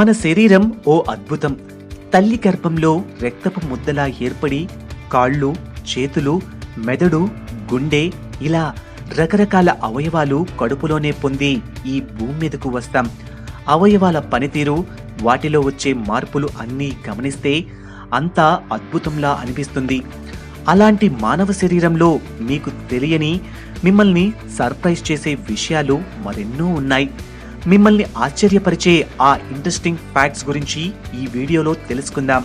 మన శరీరం ఓ అద్భుతం. తల్లి గర్భంలో రక్తపు ముద్దలా ఏర్పడి కాళ్ళు చేతులు మెదడు గుండె ఇలా రకరకాల అవయవాలు కడుపులోనే పొంది ఈ భూమి మీదకు వస్తాం. అవయవాల పనితీరు వాటిలో వచ్చే మార్పులు అన్నీ గమనిస్తే అంతా అద్భుతంలా అనిపిస్తుంది. అలాంటి మానవ శరీరంలో మీకు తెలియని మిమ్మల్ని సర్ప్రైజ్ చేసే విషయాలు మరెన్నో ఉన్నాయి. మిమ్మల్ని ఆశ్చర్యపరిచే ఆ ఇంట్రెస్టింగ్ ఫ్యాక్ట్స్ గురించి ఈ వీడియోలో తెలుసుకుందాం.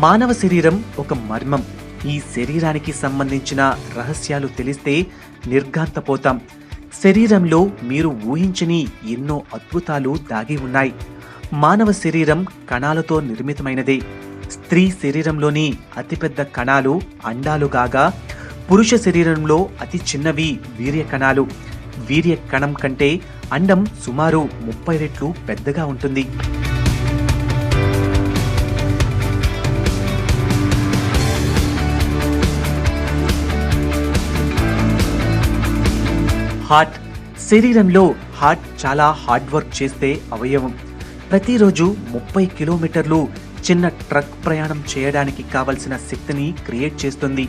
మానవ శరీరం ఒక మర్మం. ఈ శరీరానికి సంబంధించిన రహస్యాలు తెలిస్తే నిర్ఘాంతపోతాం. శరీరంలో మీరు ఊహించని ఎన్నో అద్భుతాలు దాగి ఉన్నాయి. మానవ శరీరం కణాలతో నిర్మితమైనదే. స్త్రీ శరీరంలోని అతిపెద్ద కణాలు అండాలు కాగా పురుష శరీరంలో అతి చిన్నవి వీర్య కణాలు. వీర్య కణం కంటే అండం సుమారు ముప్పై రెట్లు పెద్దగా ఉంటుంది. హార్ట్. శరీరంలో హార్ట్ చాలా హార్డ్ వర్క్ చేస్తే అవయవం. ప్రతిరోజు ముప్పై కిలోమీటర్లు చిన్న ట్రక్ ప్రయాణం చేయడానికి కావలసిన శక్తిని క్రియేట్ చేస్తుంది.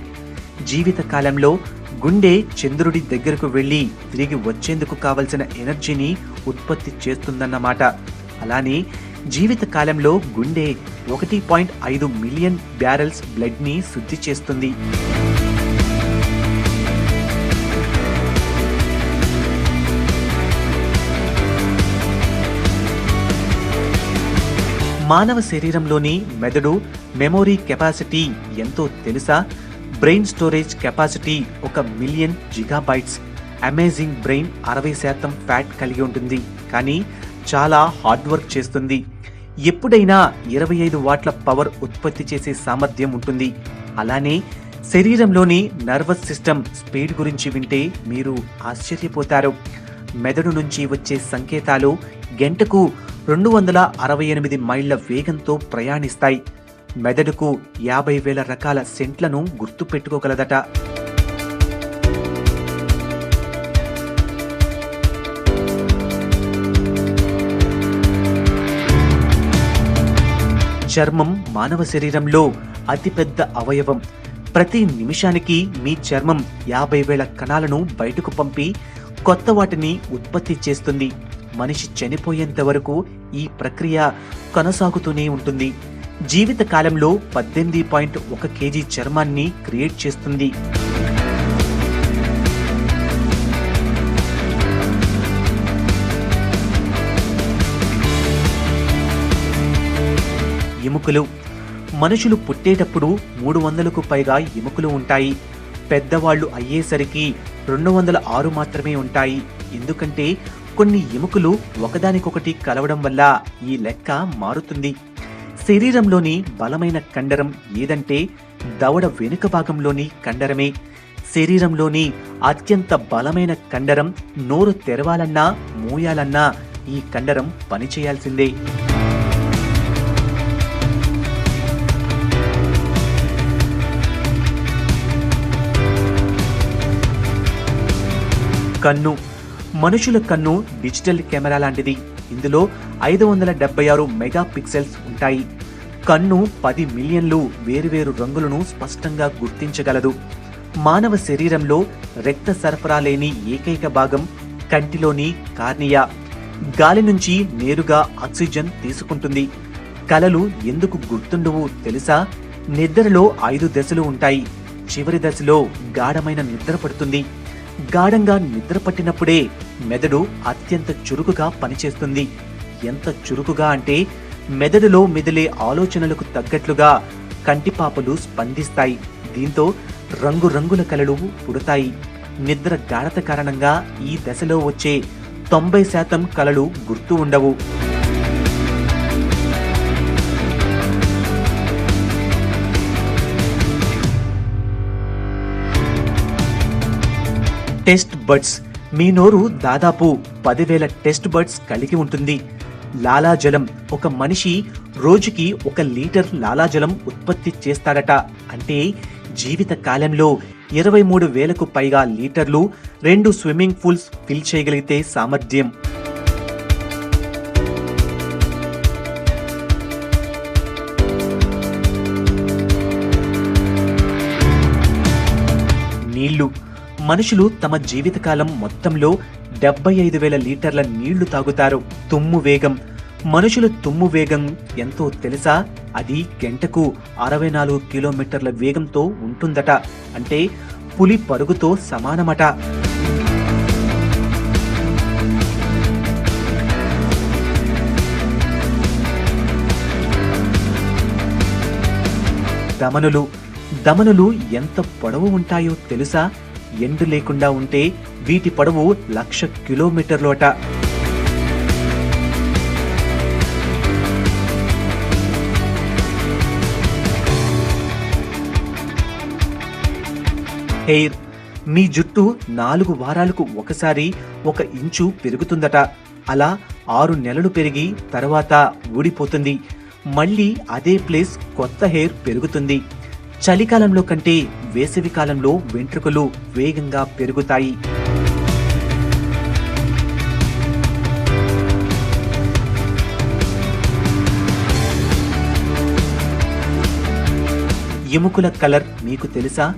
జీవితకాలంలో గుండె చంద్రుడి దగ్గరకు వెళ్ళి తిరిగి వచ్చేందుకు కావలసిన ఎనర్జీని ఉత్పత్తి చేస్తుందన్నమాట. అలానే జీవితకాలంలో గుండె ఒకటి పాయింట్ ఐదు మిలియన్ బ్యారెల్స్ బ్లడ్ని శుద్ధి చేస్తుంది. మానవ శరీరంలోని మెదడు మెమొరీ కెపాసిటీ ఎంతో తెలుసా? బ్రెయిన్ స్టోరేజ్ కెపాసిటీ ఒక మిలియన్ జిగాబైట్స్. అమేజింగ్ బ్రెయిన్ అరవై శాతం ఫ్యాట్ కలిగి ఉంటుంది. కానీ చాలా హార్డ్ వర్క్ చేస్తుంది. ఎప్పుడైనా ఇరవై ఐదు వాట్ల పవర్ ఉత్పత్తి చేసే సామర్థ్యం ఉంటుంది. అలానే శరీరంలోని నర్వస్ సిస్టమ్ స్పీడ్ గురించి వింటే మీరు ఆశ్చర్యపోతారు. మెదడు నుంచి వచ్చే సంకేతాలు గంటకు రెండు వందల అరవై ఎనిమిది మైళ్ళ వేగంతో ప్రయాణిస్తాయి. మెదడుకు యాభై వేల రకాల సెంట్లను గుర్తుపెట్టుకోగలదట. చర్మం మానవ శరీరంలో అతిపెద్ద అవయవం. ప్రతి నిమిషానికి మీ చర్మం యాభై వేల కణాలను బయటకు పంపి కొత్త వాటిని ఉత్పత్తి చేస్తుంది. మనిషి చనిపోయేంత వరకు ఈ ప్రక్రియ కొనసాగుతూనే ఉంటుంది. జీవిత కాలంలో పద్దెనిమిది పాయింట్ ఒక కేజీ చర్మాన్ని క్రియేట్ చేస్తుంది. ఎముకలు. మనుషులు పుట్టేటప్పుడు మూడు వందలకు పైగా ఎముకలు ఉంటాయి. పెద్దవాళ్ళు అయ్యేసరికి రెండు వందల ఆరు మాత్రమే ఉంటాయి. ఎందుకంటే కొన్ని ఎముకలు ఒకదానికొకటి కలవడం వల్ల ఈ లెక్క మారుతుంది. శరీరంలోని బలమైన కండరం ఏదంటే దవడ వెనుక భాగంలోని కండరమే. శరీరంలోని అత్యంత బలమైన కండరం నోరు తెరవాలన్నా మూయాలన్నా ఈ కండరం పనిచేయాల్సిందే. కన్ను మనుషుల కన్ను డిజిటల్ కెమెరా లాంటిది. ఇందులో ఐదు వందల డెబ్బై ఆరు మెగా పిక్సెల్స్ ఉంటాయి. కన్ను పది మిలియన్లు వేరువేరు రంగులను స్పష్టంగా గుర్తించగలదు. మానవ శరీరంలో రక్త సరఫరా లేని ఏకైక భాగం కంటిలోని కార్నియా. గాలి నుంచి నేరుగా ఆక్సిజన్ తీసుకుంటుంది. కలలు ఎందుకు గుర్తుండవు తెలుసా? నిద్రలో ఐదు దశలు ఉంటాయి. చివరి దశలో గాఢమైన నిద్ర పడుతుంది. గాఢంగా నిద్ర పట్టినప్పుడే మెదడు అత్యంత చురుకుగా పనిచేస్తుంది. ఎంత చురుకుగా అంటే మెదడులో మెదిలే ఆలోచనలకు తగ్గట్లుగా కంటిపాపలు స్పందిస్తాయి. దీంతో రంగురంగుల కలలు పుడతాయి. నిద్ర గాఢత కారణంగా ఈ దశలో వచ్చే తొంభై శాతం కలలు గుర్తు ఉండవు. టెస్ట్ బడ్స్ మీ నోరు దాదాపు పదివేల టెస్ట్ బర్డ్స్ కలిగి ఉంటుంది. లాలాజలం ఒక మనిషి రోజుకి ఒక లీటర్ లాలాజలం ఉత్పత్తి చేస్తాడట. అంటే జీవిత కాలంలో ఇరవై మూడు వేలకు పైగా లీటర్లు రెండు స్విమ్మింగ్ పూల్స్ ఫిల్ చేయగలిగితే సామర్థ్యం. నీళ్ళు మనుషులు తమ జీవితకాలం మొత్తంలో డెబ్బై ఐదు వేల లీటర్ల నీళ్ళు తాగుతారు. తుమ్ము వేగం. మనుషుల తుమ్ము వేగం ఎంతో తెలుసా? అది గంటకు అరవై నాలుగు కిలోమీటర్ల వేగంతో ఉంటుందట. అంటే పులి పరుగుతో సమానమట. దమనులు. దమనులు ఎంత పొడవు ఉంటాయో తెలుసా? ఎండు లేకుండా ఉంటే వీటి పొడవు లక్ష కిలోమీటర్లోట. హెయిర్ మీ జుట్టు నాలుగు వారాలకు ఒకసారి ఒక ఇంచు పెరుగుతుందట. అలా ఆరు నెలలు పెరిగి తర్వాత ఊడిపోతుంది. మళ్ళీ అదే ప్లేస్ కొత్త హెయిర్ పెరుగుతుంది. చలికాలంలో కంటే వేసవి కాలంలో వెంట్రుకలు వేగంగా పెరుగుతాయి. ఎముకల కలర్ మీకు తెలుసా?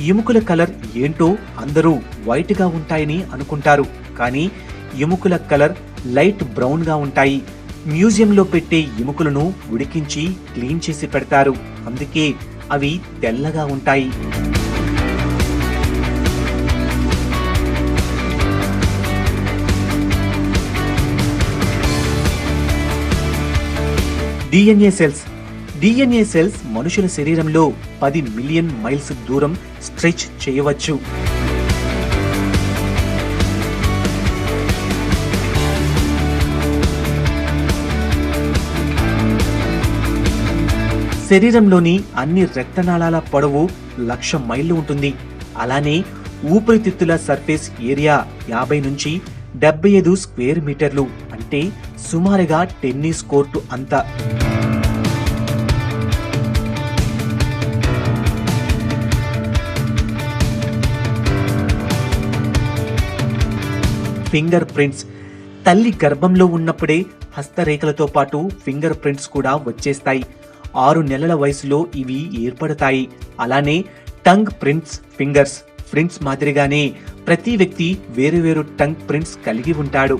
ఎముకల కలర్ ఏంటో అందరూ వైట్గా ఉంటాయని అనుకుంటారు. కానీ ఎముకల కలర్ లైట్ బ్రౌన్గా ఉంటాయి. మ్యూజియంలో పెట్టే ఎముకలను ఉడికించి క్లీన్ చేసి పెడతారు. అందుకే అవి తెల్లగా ఉంటాయి. డిఎన్ఏ సెల్స్ డిఎన్ఏ సెల్స్ మనుషుల శరీరంలో పది మిలియన్ మైల్స్ దూరం స్ట్రెచ్ చేయవచ్చు. శరీరంలోని అన్ని రక్తనాళాల పొడవు లక్ష మైళ్ళు ఉంటుంది. అలానే ఊపిరితిత్తుల సర్ఫేస్ ఏరియా యాభై నుంచి డెబ్బై ఐదు స్క్వేర్ మీటర్లు అంటే సుమారుగా టెన్నిస్ కోర్టు అంత. Finger prints. తల్లి గర్భంలో ఉన్నప్పుడే హస్తరేఖలతో పాటు ఫింగర్ ప్రింట్స్ కూడా వచ్చేస్తాయి. ఆరు నెలల వయసులో ఇవి ఏర్పడతాయి. అలానే టంగ్ ప్రింట్స్ ఫింగర్స్ ప్రింట్స్ మాదిరిగానే ప్రతి వ్యక్తి వేరువేరు టంగ్ ప్రింట్స్ కలిగి ఉంటాడు.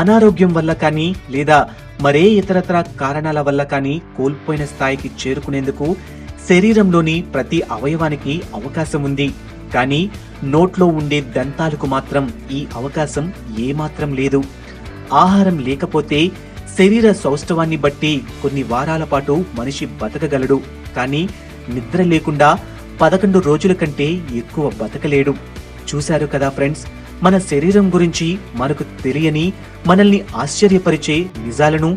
అనారోగ్యం వల్ల కానీ లేదా మరే ఇతరతర కారణాల వల్ల కానీ కోల్పోయిన స్థాయికి చేరుకునేందుకు శరీరంలోని ప్రతి అవయవానికి అవకాశం ఉంది. కానీ నోట్లో ఉండే దంతాలకు మాత్రం ఈ అవకాశం ఏమాత్రం లేదు. ఆహారం లేకపోతే శరీర సౌష్ఠవాన్ని బట్టి కొన్ని వారాల పాటు మనిషి బతకగలడు. కానీ నిద్ర లేకుండా పదకొండు రోజుల కంటే ఎక్కువ బతకలేడు. చూశారు కదా ఫ్రెండ్స్ మన శరీరం గురించి మనకు తెలియని మనల్ని ఆశ్చర్యపరిచే నిజాలను